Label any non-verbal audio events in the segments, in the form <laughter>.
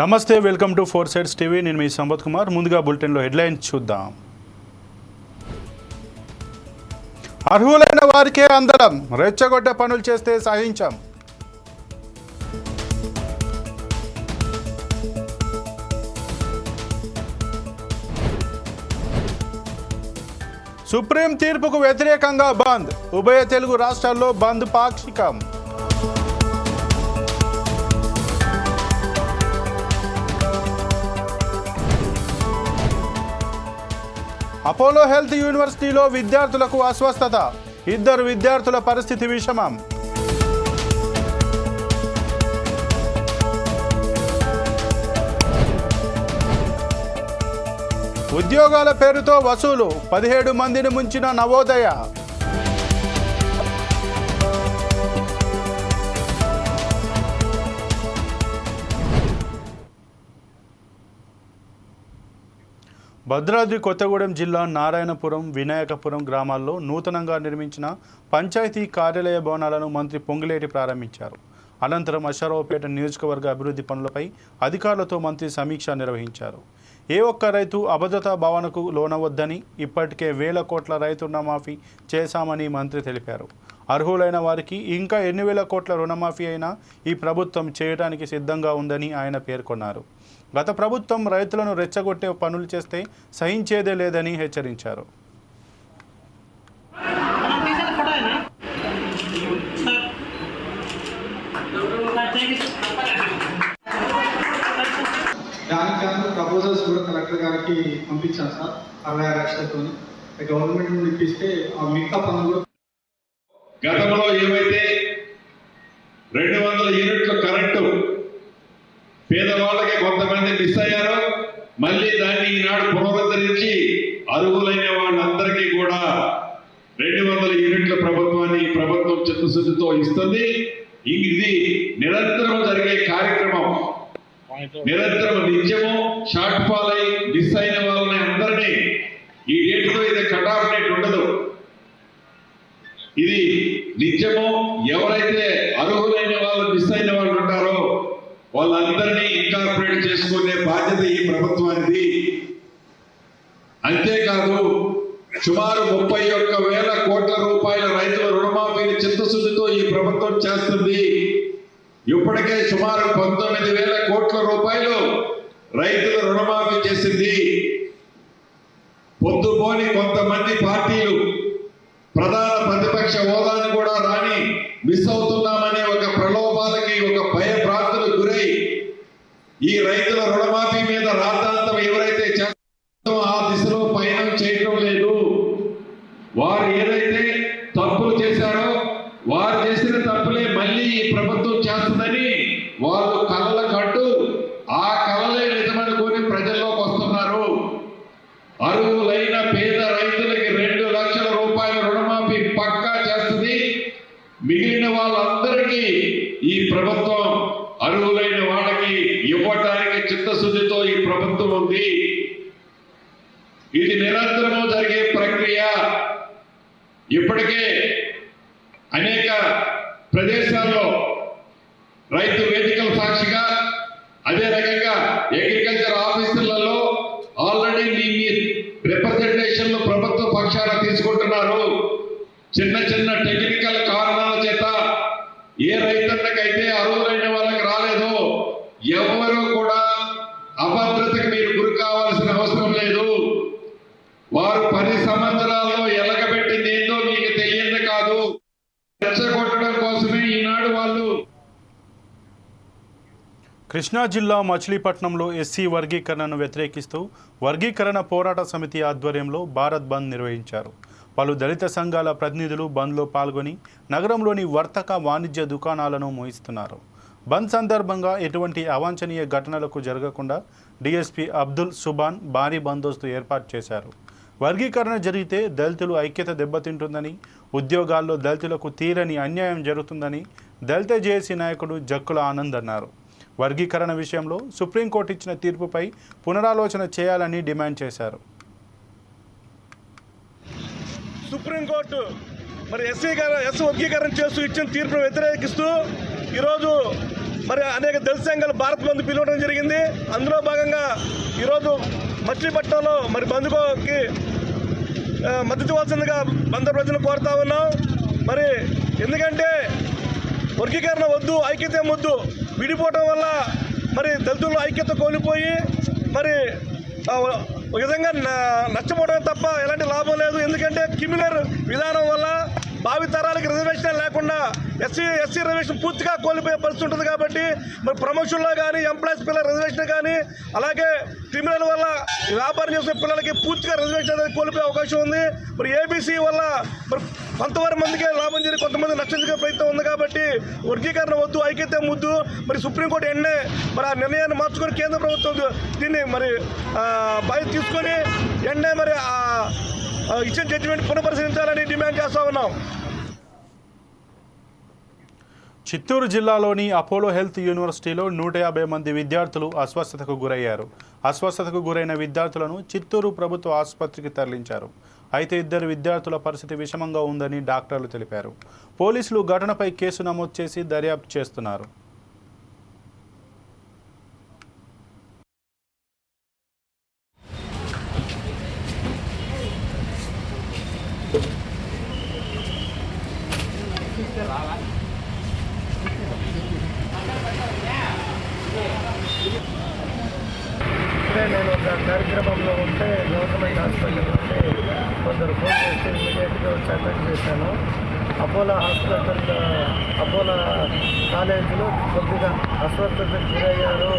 నమస్తే welcome to four sides TV. నేను మీ సంపత్ కుమార్. ముందుగా బులెటిన్లో హెడ్లైన్స్ చూద్దాం. అర్హులైన వారికే అందడం రెచ్చగొట్టే పనులు చేస్తే సహించాం. సుప్రీం తీర్పుకు వ్యతిరేకంగా బంద్. ఉభయ తెలుగు రాష్ట్రాల్లో బంద్ పాక్షికం. అపోలో హెల్త్ యూనివర్సిటీలో విద్యార్థులకు అస్వస్థత. ఇద్దరు విద్యార్థుల పరిస్థితి విషమం. ఉద్యోగాల పేరుతో వసూలు. పదిహేడు మందిని ముంచిన నవోదయ. భద్రాద్రి కొత్తగూడెం జిల్లా నారాయణపురం వినాయకపురం గ్రామాల్లో నూతనంగా నిర్మించిన పంచాయతీ కార్యాలయ భవనాలను మంత్రి పొంగిలేటి ప్రారంభించారు. అనంతరం అశ్వరావుపేట నియోజకవర్గ అభివృద్ధి పనులపై అధికారులతో మంత్రి సమీక్ష నిర్వహించారు. ఏ ఒక్క రైతు అభద్రతా భావనకు లోనవద్దని ఇప్పటికే వేల కోట్ల రైతు రుణమాఫీ చేశామని మంత్రి తెలిపారు. అర్హులైన వారికి ఇంకా ఎన్ని వేల కోట్ల రుణమాఫీ అయినా ఈ ప్రభుత్వం చేయడానికి సిద్ధంగా ఉందని ఆయన పేర్కొన్నారు. గత ప్రభుత్వం రైతులను రెచ్చగొట్టే పనులు చేస్తే సహించేదే లేదని హెచ్చరించారు. మనం తీసిన ఫోటో అయినా సార్ థ్యాంక్ యూ దానికి గాను ప్రపోజల్స్ కూడా కలెక్టర్ గారికి పంపించాను సార్ అరవై ఆరు లక్షలతో గవర్నమెంట్ నుండి ఇప్పిస్తే ఆ మిగతా పనులు కూడా గతంలో ఏమైతే రెండు వందల యూనిట్ల కరెంటు పేదవాళ్ళకి కొంతమంది మిస్ అయ్యారో మళ్ళీ దాన్ని ఈనాడు పునరుద్ధరించి అర్హులైన వాళ్ళందరికీ కూడా రెండు వందల యూనిట్ల ప్రభుత్వాన్ని ప్రభుత్వం చిత్తశుద్ధితో ఇస్తుంది. ఇది నిరంతరం జరిగే కార్యక్రమం. నిరంతరం నిత్యము షార్ట్ ఫాల్ అయి మిస్ అయిన వాళ్ళని అందరినీ ఈ డేట్తో ఇది కట్ ఆఫ్ డేట్ ఉండదు. ఇది నిత్యము ఎవరైతే అర్హులైన వాళ్ళు మిస్ అయిన వాళ్ళు ఉంటారో వాళ్ళందరినీ ఇన్కార్పొరేట్ చేసుకునే బాధ్యత ఈ ప్రభుత్వానికి అంతేకాదు సుమారు ముప్పై ఒక్క వేల కోట్ల రూపాయల రైతుల రుణమాఫీని చిత్తశుద్ధితో ఈ ప్రభుత్వం చేస్తుంది. ఇప్పటికే సుమారు పంతొమ్మిది వేల కోట్ల రూపాయలు రైతుల రుణమాఫీ చేసింది. పొద్దుపోని కొంతమంది పార్టీలు ప్రధాన ప్రతిపక్ష హోదాను కూడా రాని మిస్ అవుతున్నాం ఈ రైతుల రుణమాఫీ మీద రాద్ధాంతం ఎవరైతే చేస్తారో ఆ దిశలో పయనం చేయటం లేదు. వారు ఏదైతే తప్పులు చేశారో వారు చేసిన తప్పులే మళ్ళీ ఈ ప్రభుత్వం చేస్తుందని వాళ్ళు కళ్ళ కట్టు ఆ కళలే నిజమనుకొని ప్రజల్లోకి వస్తున్నారు అర్హులైన పేద రైతులకి రెండు లక్షల రూపాయల రుణమాఫీ పక్కా చేస్తుంది మిగిలిన వాళ్ళందరికీ ఈ ప్రభుత్వం అర్హులైన వాళ్ళకి ఇవ్వటానికి చిత్తశుద్ధితో ఈ ప్రభుత్వం ఉంది ఇది నిరంతరము జరిగే ప్రక్రియ ఇప్పటికే అనేక ప్రదేశాల్లో రైతు వేదికల సాక్షిగా అదే రకంగా అగ్రికల్చర్ ఆఫీసులలో ఆల్రెడీ మీ మీ రిప్రజెంటేషన్లు ప్రభుత్వ పక్షాన తీసుకుంటున్నారు చిన్న చిన్న టెక్నికల్ కారణాల చేత ఏ రైతన్నకైతే అర్హులైన వాళ్ళకి రాలేదో ఎవరు కూడా అభద్రతకు మీరు గురి కావాల్సిన అవసరం లేదు. వారు పది సంవత్సరాల్లో ఎలగబెట్టింది ఏందో మీకు తెలియదు కాదు. రెచ్చగొట్టడం కోసమే ఈనాడు వాళ్ళు. కృష్ణా జిల్లా మచిలీపట్నంలో ఎస్సీ వర్గీకరణను వ్యతిరేకిస్తూ వర్గీకరణ పోరాట సమితి ఆధ్వర్యంలో భారత్ బంద్ నిర్వహించారు. పలు దళిత సంఘాల ప్రతినిధులు బంద్లో పాల్గొని నగరంలోని వర్తక వాణిజ్య దుకాణాలను మోయిస్తున్నారు. బంద్ సందర్భంగా ఎటువంటి అవాంఛనీయ ఘటనలకు జరగకుండా డీఎస్పీ అబ్దుల్ సుబాన్ భారీ బందోబస్తు ఏర్పాటు చేశారు. వర్గీకరణ జరిగితే దళితులు ఐక్యత దెబ్బతింటుందని ఉద్యోగాల్లో దళితులకు తీరని అన్యాయం జరుగుతుందని దళిత జేఏసీ నాయకుడు జక్కుల ఆనంద్ అన్నారు. వర్గీకరణ విషయంలో సుప్రీంకోర్టు ఇచ్చిన తీర్పుపై పునరాలోచన చేయాలని డిమాండ్ చేశారు. సుప్రీంకోర్టు మరి ఎస్సీ ఎస్ వర్గీకరణ చేస్తూ ఇచ్చిన తీర్పును వ్యతిరేకిస్తూ ఈరోజు మరి అనేక దళిత సంఘాలు భారత్ బంద్ పిలవడం జరిగింది. అందులో భాగంగా ఈరోజు మచిలీపట్నంలో మరి బంధుకోకి మద్దతు ఇవ్వాల్సిందిగా బంద ప్రజలు కోరుతా ఉన్నాం. మరి ఎందుకంటే వర్గీకరణ వద్దు ఐక్యత వద్దు విడిపోవటం వల్ల మరి దళితుల్లో ఐక్యత కోల్పోయి మరి ఒక విధంగా న- నష్టపోవడం తప్ప ఎలాంటి లాభం లేదు. ఎందుకంటే క్రిమినల్ విధానం వల్ల భావితరాలకి రిజర్వేషన్ లేకుండా ఎస్సీ ఎస్సీ రిజర్వేషన్ పూర్తిగా కోల్పోయే పరిస్థితి ఉంటుంది కాబట్టి మరి ప్రమోషన్లో కానీ ఎంప్లాయీస్ పిల్లల రిజర్వేషన్ కానీ అలాగే క్రిమినల్ వల్ల వ్యాపారం చేసే పిల్లలకి పూర్తిగా రిజర్వేషన్ అనేది కోల్పోయే అవకాశం ఉంది. మరి ఏబీసీ వల్ల మరి కొంతవరకు మందికి లాభం జరిగి కొంతమంది నష్టం ప్రయత్నం ఉంది కాబట్టి వర్గీకరణ వద్దు ఐక్యత ముద్దు. మరి సుప్రీంకోర్టు ఎన్నే మరి ఆ నిర్ణయాన్ని మార్చుకొని కేంద్ర ప్రభుత్వం దీన్ని మరి బయట తీసుకొని ఎన్నే మరి ఆ, ఇచ్చిన జడ్జిమెంట్ పునఃపరిశీలించాలని డిమాండ్ చేస్తా ఉన్నాం. చిత్తూరు జిల్లాలోని అపోలో హెల్త్ యూనివర్సిటీలో నూట యాభై మంది విద్యార్థులు అస్వస్థతకు గురయ్యారు. అస్వస్థతకు గురైన విద్యార్థులను చిత్తూరు ప్రభుత్వ ఆసుపత్రికి తరలించారు. అయితే ఇద్దరు విద్యార్థుల పరిస్థితి విషమంగా ఉందని డాక్టర్లు తెలిపారు. పోలీసులు ఘటనపై కేసు నమోదు చేసి దర్యాప్తు చేస్తున్నారు ఇప్పుడే నేను ఒక కార్యక్రమంలో ఉంటే గవర్నమెంట్ హాస్పిటల్ ఉంటే కొందరు ఫోన్ చేస్తే ఇమీడియట్గా వచ్చి అటెండ్ చేశాను అపోలో హాస్పిటల్ అపోలో కాలేజీలో కొద్దిగా అస్వస్థతకు గురయ్యారు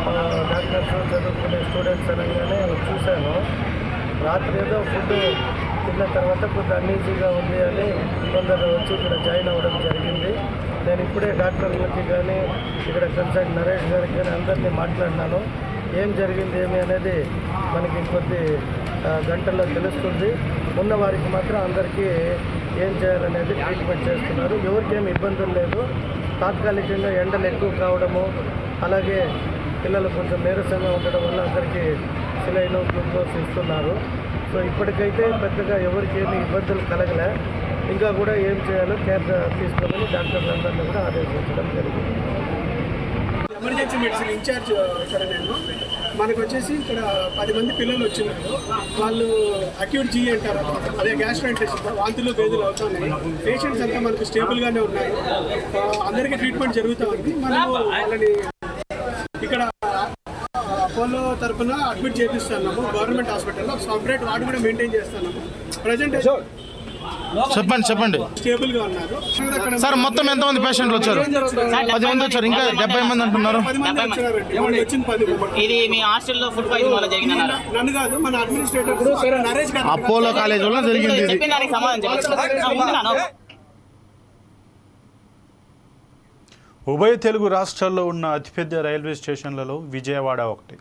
ఆ, డాక్టర్స్ చదువుకునే స్టూడెంట్స్ అనగానే చూశాను రాత్రి ఏదో ఫుడ్ తిన్న తర్వాత అన్ఈజీగా ఉంది అని కొందరు వచ్చి ఇక్కడ జాయిన్ అవ్వడం జరిగింది. నేను ఇప్పుడే డాక్టర్లకి కానీ ఇక్కడ కన్సల్ట్ నరేష్ గారికి కానీ అందరినీ మాట్లాడినాను. ఏం జరిగింది ఏమి అనేది మనకి కొద్ది గంటల్లో తెలుస్తుంది. ఉన్న వారికి మాత్రం అందరికీ ఏం చేయాలనేది ట్రీట్మెంట్ చేస్తున్నారు. ఎవరికేమి ఇబ్బందులు లేదు. తాత్కాలికంగా ఎండలు ఎక్కువ కావడము అలాగే పిల్లలు కొంచెం నీరసంగా ఉండడం వల్ల అందరికీ సిలైన్ గ్లూకోజ్ ఇస్తున్నారు. సో ఇప్పటికైతే పెద్దగా ఎవరికి ఏమి ఇబ్బందులు కలగలే. ఇంకా కూడా ఏం చేయాలో కేర్ తీసుకోమని డాక్టర్లందరినీ కూడా ఆదేశించడం జరిగింది. ఎమర్జెన్సీ మెడిసిన్ ఇన్ఛార్జ్ ఇక్కడ నేను. మనకు వచ్చేసి ఇక్కడ పది మంది పిల్లలు వచ్చినారు. వాళ్ళు అక్యూట్ జీ అంటారు అన్నమాట. అదే గ్యాస్ట్రైటిస్ వాంతులు వేదులు అవుతున్నాయి పేషెంట్స్ అంతా మనకు స్టేబుల్గానే ఉన్నారు uh, అందరికీ ట్రీట్మెంట్ జరుగుతూ ఉంది. మనము వాళ్ళని అపోలో తరఫున అడ్మిట్ చేపిస్తున్నాము గవర్నమెంట్ హాస్పిటల్లో సపరేట్ వార్డు కూడా మెయింటైన్ చేస్తున్నాము ప్రజెంట్ చెప్పండి చెప్పండి. స్టేబుల్గా ఉన్నారు. అక్కడ సార్ మొత్తం ఎంతమంది పేషెంట్లు వచ్చారు? పది మంది వచ్చారు ఇంకా డెబ్బై మంది అంటున్నారు. పది మంది వచ్చినారండి వాళ్ళు వచ్చింది పది మంది. ఇది మీ హాస్టల్లో ఫుడ్ పాయిజన్ వల్ల జరిగింది నన్ను కాదు మన అడ్మినిస్ట్రేటర్ నరేష్ గారు అపోలో కాలేజ్ వల్ల జరిగింది ఇది. చెప్పిన దానికి సమాధానం చెప్పండి. ఉభయ తెలుగు రాష్ట్రాల్లో ఉన్న అతిపెద్ద రైల్వే స్టేషన్లలో విజయవాడ ఒకటి.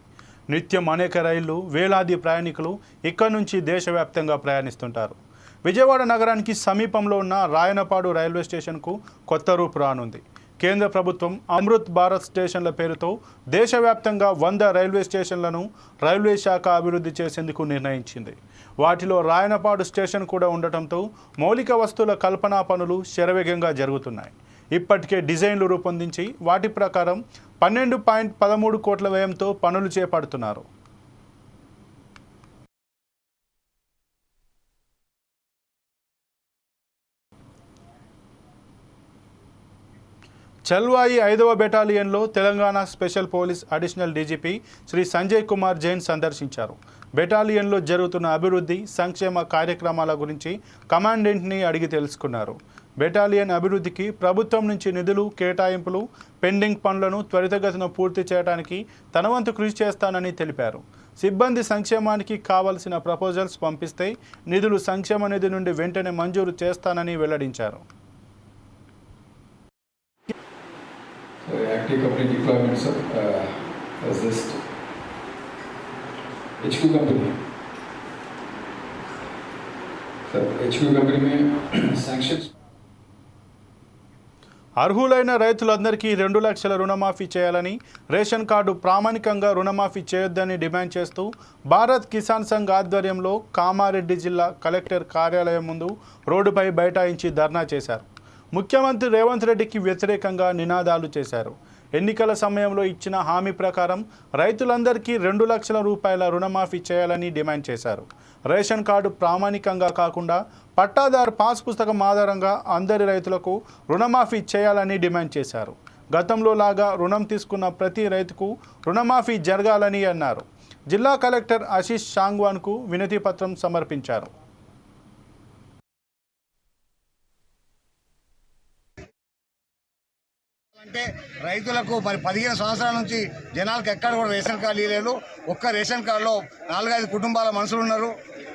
నిత్యం అనేక రైళ్ళు వేలాది ప్రయాణికులు ఇక్కడి నుంచి దేశవ్యాప్తంగా ప్రయాణిస్తుంటారు. విజయవాడ నగరానికి సమీపంలో ఉన్న రాయనపాడు రైల్వే స్టేషన్కు కొత్త రూపు రానుంది. కేంద్ర ప్రభుత్వం అమృత్ భారత్ స్టేషన్ల పేరుతో దేశవ్యాప్తంగా వంద రైల్వే స్టేషన్లను రైల్వే శాఖ అభివృద్ధి చేసేందుకు నిర్ణయించింది. వాటిలో రాయనపాడు స్టేషన్ కూడా ఉండటంతో మౌలిక వస్తువుల కల్పనా పనులు శరవేగంగా జరుగుతున్నాయి. ఇప్పటికే డిజైన్లు రూపొందించి వాటి ప్రకారం పన్నెండు పాయింట్ పదమూడు కోట్ల వ్యయంతో పనులు చేపడుతున్నారు. చల్వాయి ఐదవ బెటాలియన్లో Telangana special police additional DGP Shri Sanjay Kumar Jain సందర్శించారు. బెటాలియన్లో జరుగుతున్న అభివృద్ధి సంక్షేమ కార్యక్రమాల గురించి కమాండెంట్ని అడిగి తెలుసుకున్నారు. బెటాలియన్ అభివృద్ధికి ప్రభుత్వం నుంచి నిధులు కేటాయింపులు పెండింగ్ పనులను త్వరితగతిన పూర్తి చేయడానికి తన వంతు కృషి చేస్తానని తెలిపారు సిబ్బంది సంక్షేమానికి కావలసిన ప్రపోజల్స్ పంపిస్తే నిధులు సంక్షేమ నిధి నుండి వెంటనే మంజూరు చేస్తానని వెల్లడించారు So active company deployment sir, uh, as this HQ company. Sir HQ company में <clears throat> sanctions అర్హులైన రైతులందరికీ రెండు లక్షల రుణమాఫీ చేయాలని రేషన్ కార్డు ప్రామాణికంగా రుణమాఫీ చేయొద్దని డిమాండ్ చేస్తూ భారత్ కిసాన్ సంఘ్ ఆధ్వర్యంలో కామారెడ్డి జిల్లా కలెక్టర్ కార్యాలయం ముందు రోడ్డుపై బైఠాయించి ధర్నా చేశారు. ముఖ్యమంత్రి రేవంత్ రెడ్డికి వ్యతిరేకంగా నినాదాలు చేశారు. ఎన్నికల సమయంలో ఇచ్చిన హామీ ప్రకారం రైతులందరికీ రెండు లక్షల రూపాయల రుణమాఫీ చేయాలని డిమాండ్ చేశారు. రేషన్ కార్డు ప్రామాణికంగా కాకుండా పట్టాదారు పాస్ పుస్తకం ఆధారంగా అందరి రైతులకు రుణమాఫీ చేయాలని డిమాండ్ చేశారు. గతంలో లాగా రుణం తీసుకున్న ప్రతి రైతుకు రుణమాఫీ జరగాలని అన్నారు. జిల్లా కలెక్టర్ ఆశీష్ షాంగ్వాన్కు వినతి పత్రం సమర్పించారు. అంటే రైతులకు మరి పదిహేను సంవత్సరాల నుంచి జనాలకు ఎక్కడ కూడా రేషన్ కార్డు లేదు. ఒక్క రేషన్ కార్డులో నాలుగైదు కుటుంబాల మనుషులు ఉన్నారు.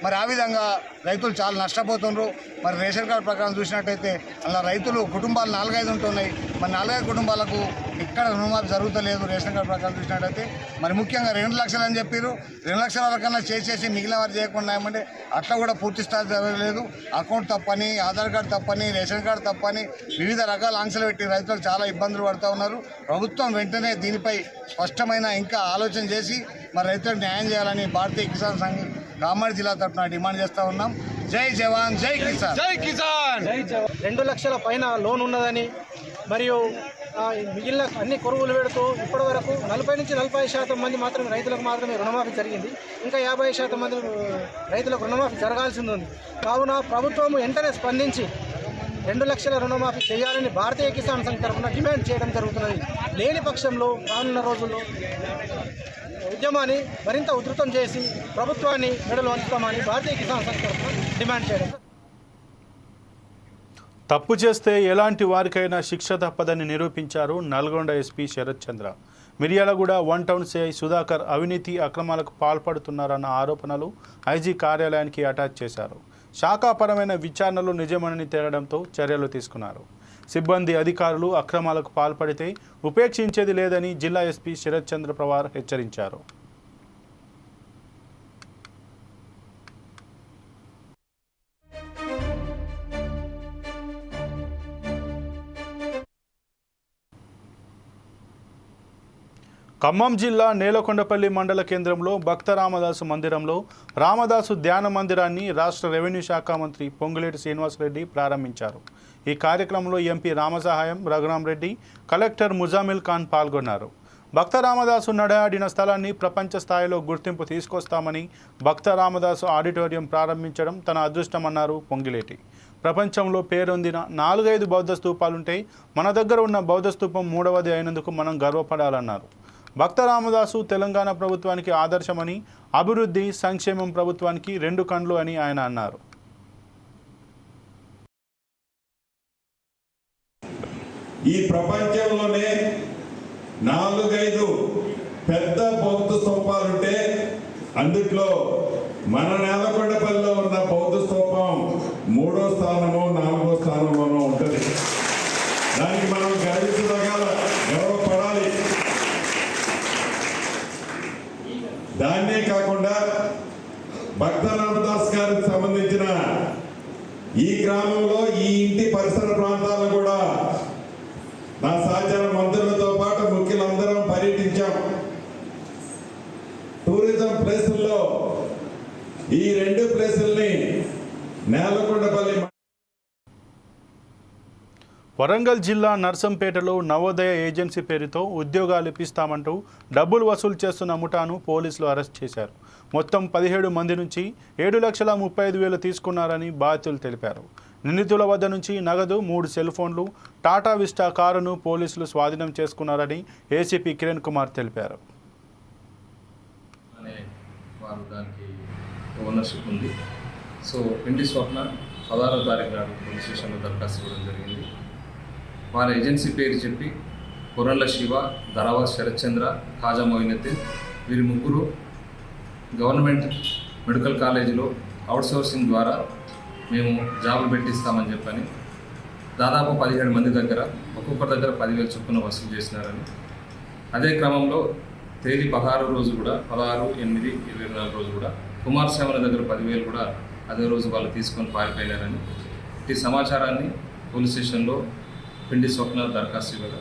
మరి ఆ విధంగా రైతులు చాలా నష్టపోతున్నారు మరి రేషన్ కార్డు ప్రకారం చూసినట్టయితే అలా రైతులు కుటుంబాలు నాలుగైదు ఉంటున్నాయి. మరి నాలుగైదు కుటుంబాలకు ఇక్కడ రుణమాఫీ జరుగుతలేదు రేషన్ కార్డు ప్రకారం చూసినట్టయితే. మరి ముఖ్యంగా రెండు లక్షలు అని చెప్పారు రెండు లక్షల వరకన్నా చేసేసి మిగిలిన వారు చేయకుండా ఏమంటే అట్లా కూడా పూర్తి స్థాయి జరగలేదు. అకౌంట్ తప్పని ఆధార్ కార్డు తప్పని రేషన్ కార్డు తప్పని వివిధ రకాల ఆంక్షలు పెట్టి రైతులు చాలా ఇబ్బందులు పడుతూ ఉన్నారు. ప్రభుత్వం వెంటనే దీనిపై స్పష్టమైన ఇంకా ఆలోచన చేసి మరి రైతులకు న్యాయం చేయాలని భారతీయ కిసాన్ సంఘం కామారెడ్డి జిల్లా తరఫున డిమాండ్ చేస్తూ ఉన్నాం. జై జవాన్ జై కిసాన్. రెండు లక్షల పైన లోన్ ఉన్నదని మరియు మిగిలిన అన్ని కొరువులు పెడుతూ ఇప్పటి వరకు నలభై నుంచి నలభై శాతం మంది మాత్రమే రైతులకు మాత్రమే రుణమాఫీ జరిగింది. ఇంకా యాభై శాతం మంది రైతులకు రుణమాఫీ జరగాల్సింది ఉంది. కావున ప్రభుత్వం వెంటనే స్పందించి రెండు లక్షల రుణమాఫీ చేయాలని భారతీయ కిసాన్ సంఘ్ తరఫున డిమాండ్ చేయడం జరుగుతున్నది. లేని పక్షంలో రానున్న రోజుల్లో ఉద్యమాన్ని మరింత ఉధృతం చేసి ప్రభుత్వాన్ని మెడలు వంచుతామని భారతీయ కిసాన్ సంఘ్ డిమాండ్ చేయడం. తప్పు చేస్తే ఎలాంటి వారికైనా శిక్ష తప్పదని నిరూపించారు Nalgonda SP Sharath Chandra. Miryalaguda one town CI Sudhakar అవినీతి అక్రమాలకు పాల్పడుతున్నారన్న ఆరోపణలు ఐజీ కార్యాలయానికి అటాచ్ చేశారు. శాఖాపరమైన విచారణలు నిజమనని తేలడంతో చర్యలు తీసుకున్నారు. సిబ్బంది అధికారులు అక్రమాలకు పాల్పడితే ఉపేక్షించేది లేదని జిల్లా ఎస్పీ శరత్ చంద్ర పవార్ హెచ్చరించారు. ఖమ్మం జిల్లా నేలకొండపల్లి మండల కేంద్రంలో భక్త రామదాసు మందిరంలో రామదాసు ధ్యాన మందిరాన్ని రాష్ట్ర రెవెన్యూ శాఖ మంత్రి పొంగులేటి శ్రీనివాసరెడ్డి ప్రారంభించారు. ఈ కార్యక్రమంలో ఎంపీ రామసహాయం రఘురామరెడ్డి కలెక్టర్ ముజామిల్ ఖాన్ పాల్గొన్నారు. భక్త రామదాసు నడయాడిన స్థలాన్ని ప్రపంచ స్థాయిలో గుర్తింపు తీసుకొస్తామని భక్త రామదాసు ఆడిటోరియం ప్రారంభించడం తన అదృష్టమన్నారు పొంగిలేటి. ప్రపంచంలో పేరొందిన నాలుగైదు బౌద్ధ స్తూపాలుంటే మన దగ్గర ఉన్న బౌద్ధ స్తూపం మూడవది అయినందుకు మనం గర్వపడాలన్నారు. భక్త రామదాసు తెలంగాణ ప్రభుత్వానికి ఆదర్శమని అభివృద్ధి సంక్షేమం ప్రభుత్వానికి రెండు కండ్లు అని ఆయన అన్నారు. ఈ ప్రపంచంలోనే నాలుగైదు పెద్ద బౌద్ధ స్తూపాలుంటే అందుట్లో మన నేల ఉన్న బౌద్ధ స్తూపం మూడో స్థానమో నాలుగో స్థానంలోనో ఉంటుంది దానికి మనం గర్వించదగాల గర్వపడాలి దాన్నే కాకుండా భక్త రామదాస్ గారికి సంబంధించిన ఈ గ్రామంలో ఈ ఇంటి పరిసర ప్రాంతాలను కూడా నా సహచర మంత్రులతో పాటు ముఖ్యులందరం పర్యటించాం టూరిజం ప్లేసుల్లో ఈ రెండు ప్లేసుల్ని నేలకొండపల్లి వరంగల్ జిల్లా నర్సంపేటలో నవోదయ ఏజెన్సీ పేరుతో ఉద్యోగాలు ఇప్పిస్తామంటూ డబ్బులు వసూలు చేస్తున్న ముఠాను పోలీసులు అరెస్ట్ చేశారు. మొత్తం పదిహేడు మంది నుంచి ఏడు లక్షల ముప్పై ఐదు వేలు తీసుకున్నారని బాధితులు తెలిపారు. నిందితుల వద్ద నుంచి నగదు మూడు సెల్ ఫోన్లు టాటా విస్టా కారును పోలీసులు స్వాధీనం చేసుకున్నారని ఏసీపీ కిరణ్ కుమార్ తెలిపారు. ఓనర్షిప్ ఉంది. సో పిండి స్వప్న పదహారో తారీఖు నాడు పోలీస్ స్టేషన్లో దరఖాస్తు ఇవ్వడం జరిగింది. వారి ఏజెన్సీ పేరు చెప్పి కొరళ్ళ శివ ధరావా శరత్చంద్ర ఖాజా మొయినుద్దీన్ వీరి ముగ్గురు గవర్నమెంట్ మెడికల్ కాలేజీలో అవుట్సోర్సింగ్ ద్వారా మేము జాబులు పెట్టిస్తామని చెప్పని దాదాపు పదిహేడు మంది దగ్గర ఒక్కొక్కరి దగ్గర పదివేలు చొప్పున వసూలు చేసినారని. అదే క్రమంలో తేదీ పదహారు రోజు కూడా పదహారు ఎనిమిది ఇరవై నాలుగు రోజు కూడా కుమార్ సేవల దగ్గర పదివేలు కూడా అదే రోజు వాళ్ళు తీసుకొని పారిపోయినారని. ఈ సమాచారాన్ని పోలీస్ స్టేషన్లో పిండి స్వప్న దరఖాస్తు ఇవ్వగా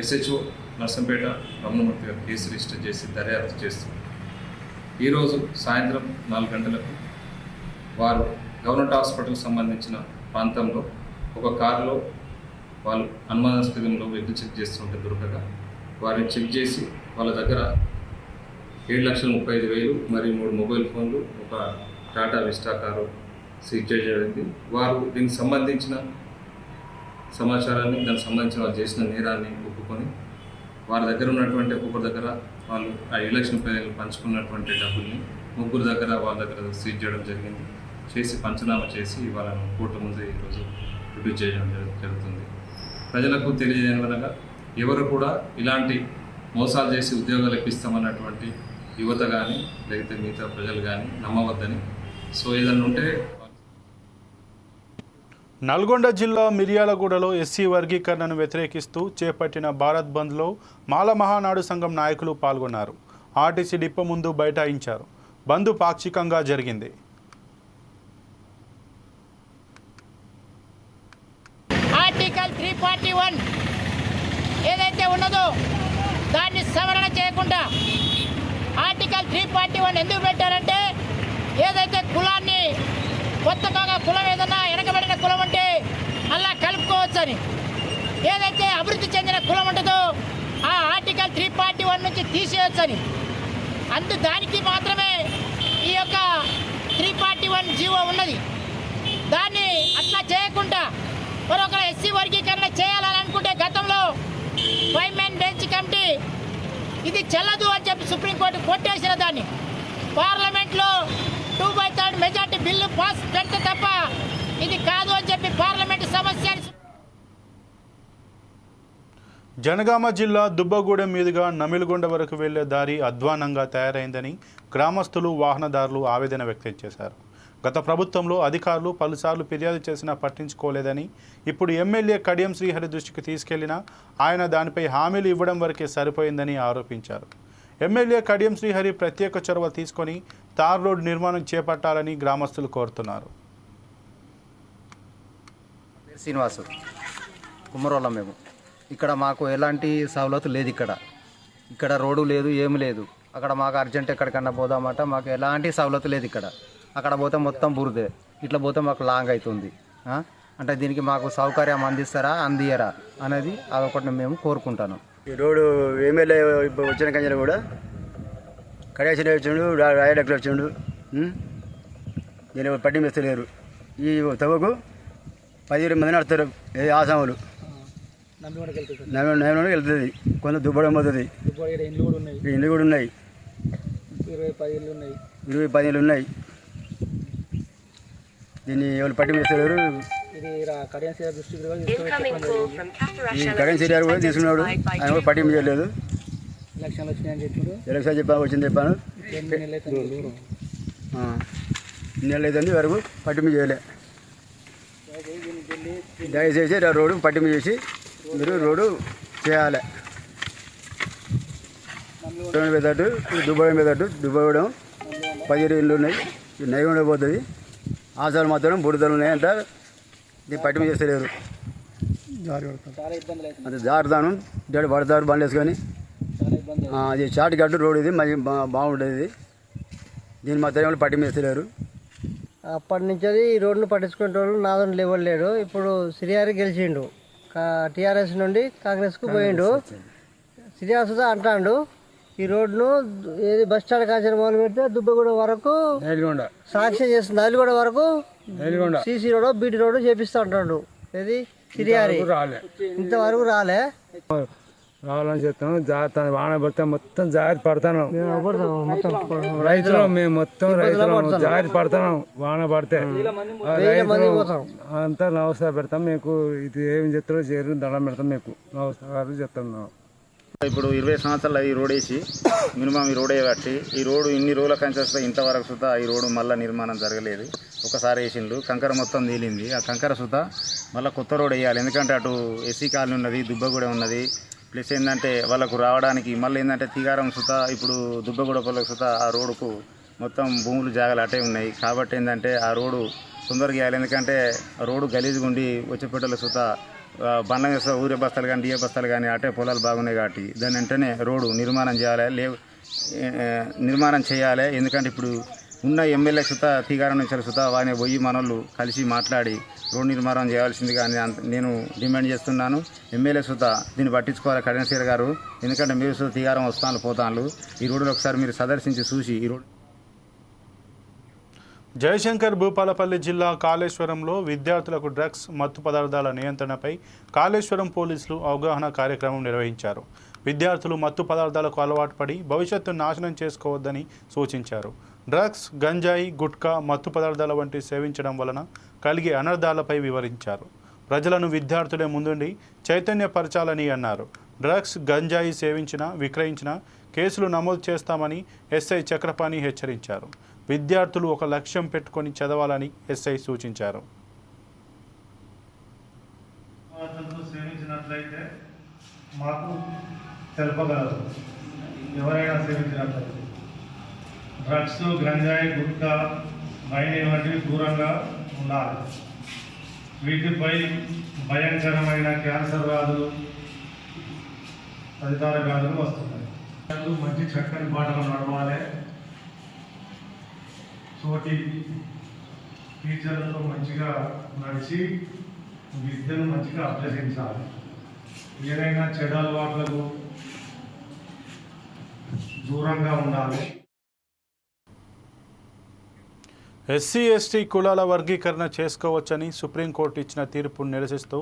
ఎస్హెచ్ఓ నర్సంపేట రమణమూర్తి గారు కేసు రిజిస్టర్ చేసి దర్యాప్తు చేస్తుంది ఈరోజు సాయంత్రం నాలుగు గంటలకు వారు గవర్నమెంట్ హాస్పిటల్కి సంబంధించిన ప్రాంతంలో ఒక కారులో వాళ్ళు అనుమానాస్పదంలో వెళ్ళి చెక్ చేస్తుంటే దొరకగా వారిని చెక్ చేసి వాళ్ళ దగ్గర ఏడు లక్షల ముప్పై ఐదు వేలు మరియు మూడు మొబైల్ ఫోన్లు ఒక టాటా విస్టా కారు సీజ్ చేయడం జరిగింది. వారు దీనికి సంబంధించిన సమాచారాన్ని దానికి సంబంధించిన వాళ్ళు చేసిన నేరాన్ని ఒప్పుకొని వారి దగ్గర ఉన్నటువంటి ఒక్కొక్కరి దగ్గర వాళ్ళు ఆ ఎలక్షన్ ప్రజలు పంచుకున్నటువంటి డబ్బుల్ని ముగ్గురు దగ్గర వాళ్ళ దగ్గర సీజ్ చేయడం జరిగింది. చేసి పంచనామా చేసి వాళ్ళను కోర్టు ముందు ఈరోజు రిడ్యూస్ చేయడం జరుగుతుంది. ప్రజలకు తెలియజేయనగా ఎవరు కూడా ఇలాంటి మోసాలు చేసి ఉద్యోగాలు ఇప్పిస్తామన్నటువంటి యువత కానీ లేకపోతే మిగతా ప్రజలు కానీ నమ్మవద్దని. సో ఏదన్నా ఉంటే నల్గొండ జిల్లా మిర్యాలగూడలో ఎస్సీ వర్గీకరణను వ్యతిరేకిస్తూ చేపట్టిన భారత్ బంద్లో మాల మహానాడు సంఘం నాయకులు పాల్గొన్నారు. ఆర్టీసీ డిపో ముందు బైఠాయించారు. బంద్ పాక్షికంగా జరిగింది. ఆర్టికల్ త్రీ ఫార్టీ వన్ ఏదైతే ఉన్నదో దాన్ని సవరణ చేయకుండా ఆర్టికల్ త్రీ ఫార్టీ వన్ ఎందుకు పెట్టారంటే ఏదైతే కులాన్ని కొత్తగా కులం ఏదన్నా వెనకబడిన కులం అంటే అలా కలుపుకోవచ్చని. ఏదైతే అభివృద్ధి చెందిన కులం ఉంటుందో ఆ ఆర్టికల్ త్రీ ఫార్టీ వన్ నుంచి తీసేయొచ్చని. అందు దానికి మాత్రమే ఈ యొక్క త్రీ ఫార్టీ వన్ జీవో ఉన్నది. దాన్ని అట్లా చేయకుండా మరొక ఎస్సీ వర్గీకరణ చేయాలని అనుకుంటే గతంలో ఫైవ్ మెన్ బెంచ్ కమిటీ ఇది చెల్లదు అని చెప్పి సుప్రీంకోర్టు కొట్టేసిన దాన్ని. పార్లమెంట్లో బిల్లు పాస్ పెడితే తప్ప ఇది కాదు అని చెప్పి పార్లమెంట్ సమస్య జనగామ జిల్లా దుబ్బగూడెం మీదుగా నమిలిగొండ వరకు వెళ్ళే దారి అధ్వానంగా తయారైందని గ్రామస్తులు వాహనదారులు ఆవేదన వ్యక్తం చేశారు. గత ప్రభుత్వంలో అధికారులు పలుసార్లు ఫిర్యాదు చేసినా పట్టించుకోలేదని ఇప్పుడు ఎమ్మెల్యే కడియం శ్రీహరి దృష్టికి తీసుకెళ్ళినా ఆయన దానిపై హామీలు ఇవ్వడం వరకే సరిపోయిందని ఆరోపించారు. ఎమ్మెల్యే కడియం శ్రీహరి ప్రత్యేక చొరవ తీసుకొని తార్ రోడ్ నిర్మాణం చేపట్టాలని గ్రామస్తులు కోరుతున్నారు. శ్రీనివాసు. కుమ్మరోళ్ళం మేము. ఇక్కడ మాకు ఎలాంటి సవలతు లేదు ఇక్కడ. ఇక్కడ రోడ్డు లేదు ఏమి లేదు. అక్కడ మాకు అర్జెంట్ ఎక్కడికన్నా పోదామంట మాకు ఎలాంటి సవలతు లేదు ఇక్కడ. అక్కడ పోతే మొత్తం బురదే. ఇట్లా పోతే మాకు లాంగ్ అవుతుంది. అంటే దీనికి మాకు సౌకర్యం అందిస్తారా అందియరా అనేది అదొకటి మేము కోరుకుంటాను. ఈ రోడ్డు ఎమ్మెల్యే ఇప్పుడు వచ్చిన కంజన కూడా కడేసిన వచ్చిండు రాయడక్కలు వచ్చిండు దీని పట్టి మెస్తలేరు ఈ తవ్వకు పదిహేను మంది నడుస్తారు ఏ ఆసాములు. నవ్వు వెళ్తుంది. కొంత దుబ్బడం పోతుంది. ఇల్లు కూడా ఉన్నాయి. ఇరవై పది ఇళ్ళు ఉన్నాయి. ఇరవై ఉన్నాయి. దీన్ని ఎవరు పట్టి మెస్తలేరు ఇది కడియం సేవ దృష్టికి కూడా తీసుకొని ఈ కరెంట్ సీరియల్ కూడా తీసుకున్నాడు. ఆయన కూడా పట్టింపు చేయలేదు ఎలక్షన్లు వచ్చినాయని చెప్పుడు. ఎలక్షన్ చెప్పాను వచ్చింది చెప్పాను. అవుతుంది. నెల లేదండి వరకు పట్టింపు చేయలే. దయచేసి రోడ్డు పట్టింపు చేసి మీరు రోడ్డు చేయాలి. పెద్దట్టు దుబాయ్ పెద్దట్టు దుబాయ్ కూడా పదిహేను ఇళ్ళు ఉన్నాయి. ఈ నైవేణ పోతుంది. ఆసాలు మాత్రం బుడదలు ఉన్నాయంట. దీన్ని పట్టింపు చేస్తలేరు అంత జారుదాను ఇటు పడతారు బండి వేసుకొని. అది షార్ట్ కట్ రోడ్ ఇది మంచి బా- బాగుంటుంది ఇది దీన్ని మాత్రం ఎవరు పట్టింపు చేస్తలేరు. అప్పటి నుంచి ఈ రోడ్ను పట్టించుకునే వాళ్ళు లెవెల్ లేడు ఇప్పుడు సిరియారి గెలిచిండు. టీఆర్ఎస్ నుండి కాంగ్రెస్కు పోయిండు. సుధా అంటాడు ఈ రోడ్ను ఏది బస్ స్టాండ్ కాల్చిన మొదలు పెడితే దుబ్బగూడ వరకు సాక్ష్యం చేస్తుంది. నల్గొండ వరకు సీసీ రోడ్ బీటీ రోడ్ చేపిస్తా అంటాడు. ఏది? సిరియారి ఇంతవరకు రాలే. రావాలని చెప్తాను. జాగ్రత్త వాన పడితే మొత్తం జాగ్రత్త పడతాను. మొత్తం రైతులు మేము మొత్తం రైతులు. జాగ్రత్త పడతాను వాన పడితే. అంతా నమస్కారం పెడతాం. మీకు ఇది ఏం చెప్తారో చేరు దండం పెడతాం మీకు. నమస్కారాలు చెప్తున్నాం ఇప్పుడు ఇరవై సంవత్సరాలు ఈ రోడ్ వేసి మినిమం ఈ రోడ్ కట్టి ఈ రోడ్డు ఇన్ని రోజుల కంచి వస్తే ఇంతవరకు సుతా ఈ రోడ్డు మళ్ళీ నిర్మాణం జరగలేదు. ఒకసారి వేసిండు కంకర మొత్తం తేలింది. ఆ కంకర సుత మళ్ళీ కొత్త రోడ్ వేయాలి. ఎందుకంటే అటు ఎస్సీ కాలనీ ఉన్నది దుబ్బగూడెం ఉన్నది. ప్లస్ ఏంటంటే వాళ్ళకు రావడానికి మళ్ళీ ఏంటంటే తిగారం సుత ఇప్పుడు దుబ్బగూడ పొలకు సుత ఆ రోడ్డుకు మొత్తం భూములు జాగాలు అటే ఉన్నాయి. కాబట్టి ఏంటంటే ఆ రోడ్డు తొందరగా వేయాలి. ఎందుకంటే రోడ్డు గలీజ్గా ఉండి వచ్చేపెట్టల సుత బండ్ల మీద ఊరే బస్తాలు కానీ డిఏ బస్తాలు కానీ అటే పొలాలు బాగున్నాయి కాబట్టి దాని వెంటనే రోడ్డు నిర్మాణం చేయాలి లేవు నిర్మాణం చేయాలి. ఎందుకంటే ఇప్పుడు ఉన్న ఎమ్మెల్యే సుత తీగారం నుంచి సుత వాని పోయి మనోళ్ళు కలిసి మాట్లాడి రోడ్డు నిర్మాణం చేయాల్సిందిగా అని అంత- నేను డిమాండ్ చేస్తున్నాను. ఎమ్మెల్యే సుత దీన్ని పట్టించుకోవాలి కరణశీర గారు. ఎందుకంటే మీరు సుత తీగారం వస్తాను పోతాను ఈ రోడ్డు ఒకసారి మీరు సందర్శించి చూసి ఈ రోడ్డు జయశంకర్ భూపాలపల్లి జిల్లా కాళేశ్వరంలో విద్యార్థులకు డ్రగ్స్ మత్తు పదార్థాల నియంత్రణపై కాళేశ్వరం పోలీసులు అవగాహన కార్యక్రమం నిర్వహించారు. విద్యార్థులు మత్తు పదార్థాలకు అలవాటు పడి భవిష్యత్తును నాశనం చేసుకోవద్దని సూచించారు. డ్రగ్స్ గంజాయి గుట్కా మత్తు పదార్థాల వంటి సేవించడం వలన కలిగే అనర్థాలపై వివరించారు. ప్రజలను విద్యార్థులే ముందుండి చైతన్యపరచాలని అన్నారు. డ్రగ్స్ గంజాయి సేవించిన విక్రయించిన కేసులు నమోదు చేస్తామని ఎస్ఐ చక్రపాణి హెచ్చరించారు. విద్యార్థులు ఒక లక్ష్యం పెట్టుకొని చదవాలని ఎస్ఐ సూచించారు. సేవించినట్లయితే మాకు తెలపగలరు. ఎవరైనా సేవించినట్లయితే. డ్రగ్స్ గంజాయి గుట్కా వైన్ వంటివి దూరంగా ఉండాలి. వీటిపై భయంకరమైన క్యాన్సర్ వ్యాధులు తదితర వ్యాధులు వస్తున్నాయి. మంచి చక్కని పాటలు నడవాలి. తోటి టీచర్లతో మంచిగా నడిచి విద్యను మంచిగా అభ్యసించాలి. ఏదైనా చెడు అలవాట్లకు దూరంగా ఉండాలి. ఎస్సీ ఎస్టీ కులాల వర్గీకరణ చేసుకోవచ్చని సుప్రీంకోర్టు ఇచ్చిన తీర్పును నిరసిస్తూ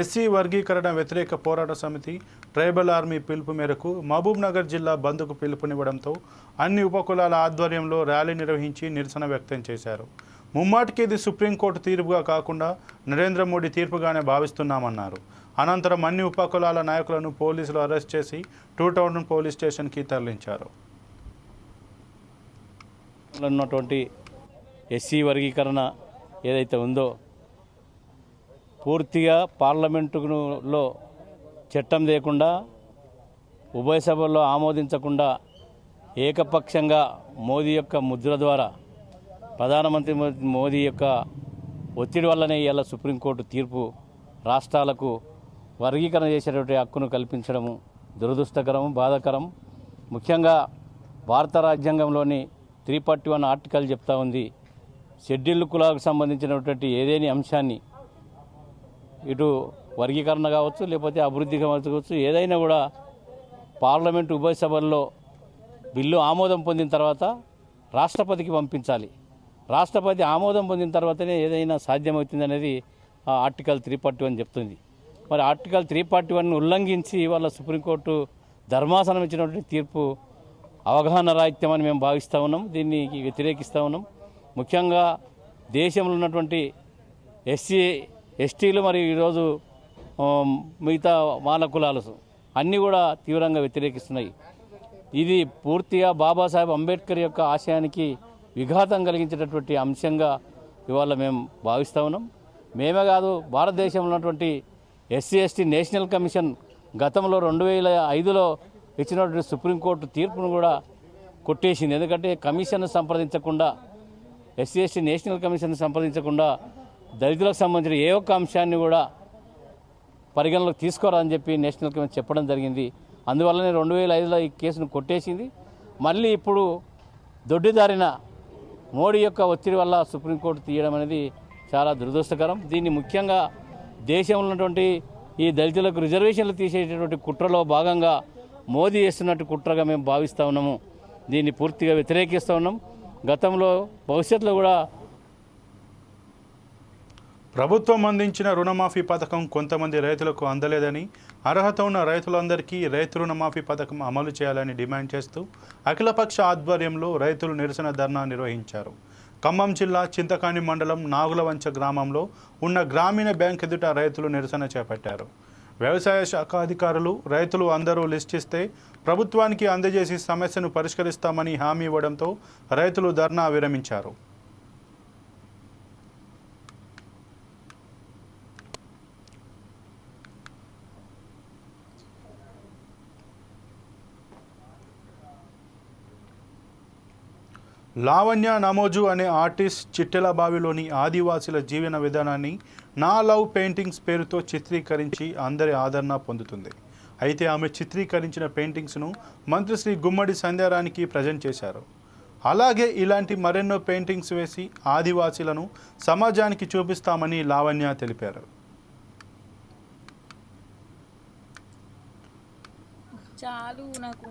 ఎస్సీ వర్గీకరణ వ్యతిరేక పోరాట సమితి ట్రైబల్ ఆర్మీ పిలుపు మేరకు మహబూబ్నగర్ జిల్లా బంద్కు పిలుపునివ్వడంతో అన్ని ఉపకులాల ఆధ్వర్యంలో ర్యాలీ నిర్వహించి నిరసన వ్యక్తం చేశారు. ముమ్మాటికి ఇది సుప్రీంకోర్టు తీర్పుగా కాకుండా నరేంద్ర మోడీ తీర్పుగానే భావిస్తున్నామన్నారు. అనంతరం అన్ని ఉపకులాల నాయకులను పోలీసులు అరెస్ట్ చేసి టూ టౌన్ పోలీస్ స్టేషన్కి తరలించారు. ఉన్నటువంటి ఎస్సీ వర్గీకరణ ఏదైతే ఉందో పూర్తిగా పార్లమెంటులో చట్టం లేకుండా ఉభయ సభల్లో ఆమోదించకుండా ఏకపక్షంగా మోదీ యొక్క ముద్ర ద్వారా ప్రధానమంత్రి మో- మోదీ యొక్క ఒత్తిడి వల్లనే ఇవాళ సుప్రీంకోర్టు తీర్పు రాష్ట్రాలకు వర్గీకరణ చేసేటువంటి హక్కును కల్పించడము దురదృష్టకరం బాధాకరం. ముఖ్యంగా భారత రాజ్యాంగంలోని త్రీ ఫార్టీ వన్ ఆర్టికల్ చెప్తా ఉంది షెడ్యూల్ కులాలకు సంబంధించినటువంటి ఏదేని అంశాన్ని ఇటు వర్గీకరణ కావచ్చు లేకపోతే అభివృద్ధి కావచ్చు ఏదైనా కూడా పార్లమెంటు ఉభయ సభల్లో బిల్లు ఆమోదం పొందిన తర్వాత రాష్ట్రపతికి పంపించాలి. రాష్ట్రపతి ఆమోదం పొందిన తర్వాతనే ఏదైనా సాధ్యమవుతుంది అనేది ఆ ఆర్టికల్ త్రీ ఫార్టీ వన్ చెప్తుంది. మరి ఆర్టికల్ త్రీ ఫార్టీ వన్ ఉల్లంఘించి ఇవాళ సుప్రీంకోర్టు ధర్మాసనం ఇచ్చినటువంటి తీర్పు అవగాహన రాహిత్యం అని మేము భావిస్తూ ఉన్నాం. దీన్ని వ్యతిరేకిస్తూ ఉన్నాం. ముఖ్యంగా దేశంలో ఉన్నటువంటి ఎస్సీ ఎస్టీలు మరియు ఈరోజు మిగతా మాల కులాలు అన్నీ కూడా తీవ్రంగా వ్యతిరేకిస్తున్నాయి. ఇది పూర్తిగా బాబాసాహెబ్ అంబేద్కర్ యొక్క ఆశయానికి విఘాతం కలిగించేటటువంటి అంశంగా ఇవాళ మేము భావిస్తూ ఉన్నాం. మేమే కాదు భారతదేశంలో ఉన్నటువంటి ఎస్సీ ఎస్టీ నేషనల్ కమిషన్ గతంలో రెండు వేల ఐదులో ఇచ్చినటువంటి సుప్రీంకోర్టు తీర్పును కూడా కొట్టేసింది. ఎందుకంటే కమిషన్ సంప్రదించకుండా ఎస్సీ ఎస్టీ నేషనల్ కమిషన్ సంప్రదించకుండా దళితులకు సంబంధించిన ఏ ఒక్క అంశాన్ని కూడా పరిగణలోకి తీసుకోరాదని చెప్పి నేషనల్ కమిషన్ చెప్పడం జరిగింది. అందువల్లనే రెండు వేల ఐదులో ఈ కేసును కొట్టేసింది. మళ్ళీ ఇప్పుడు దొడ్డిదారిన మోడీ యొక్క ఒత్తిడి వల్ల సుప్రీంకోర్టు తీయడం అనేది చాలా దురదృష్టకరం. దీన్ని ముఖ్యంగా దేశంలో ఉన్నటువంటి ఈ దళితులకు రిజర్వేషన్లు తీసేటటువంటి కుట్రలో భాగంగా మోదీ చేస్తున్నట్టు కుట్రగా మేము భావిస్తూ ఉన్నాము. దీన్ని పూర్తిగా వ్యతిరేకిస్తూ ఉన్నాం. గతంలో భవిష్యత్తులో కూడా ప్రభుత్వం అందించిన రుణమాఫీ పథకం కొంతమంది రైతులకు అందలేదని అర్హత ఉన్న రైతులందరికీ రైతు రుణమాఫీ పథకం అమలు చేయాలని డిమాండ్ చేస్తూ అఖిలపక్ష ఆధ్వర్యంలో రైతులు నిరసన ధర్నా నిర్వహించారు. ఖమ్మం జిల్లా చింతకాని మండలం నాగులవంచ గ్రామంలో ఉన్న గ్రామీణ బ్యాంక్ ఎదుట రైతులు నిరసన చేపట్టారు. వ్యవసాయ శాఖ అధికారులు రైతులు అందరూ లిస్ట్ ఇస్తే ప్రభుత్వానికి అందజేసి సమస్యను పరిష్కరిస్తామని హామీ ఇవ్వడంతో రైతులు ధర్నా విరమించారు. లావణ్య నమోజు అనే ఆర్టిస్ట్ చిట్టెల బావిలోని ఆదివాసీల జీవన విధానాన్ని నా లవ్ పెయింటింగ్స్ పేరుతో చిత్రీకరించి అందరి ఆదరణ పొందుతుంది. అయితే ఆమె చిత్రీకరించిన పెయింటింగ్స్ను మంత్రి శ్రీ గుమ్మడి సంధ్యారానికి ప్రజెంట్ చేశారు. అలాగే ఇలాంటి మరెన్నో పెయింటింగ్స్ వేసి ఆదివాసీలను సమాజానికి చూపిస్తామని లావణ్య తెలిపారు. చాలు నాకు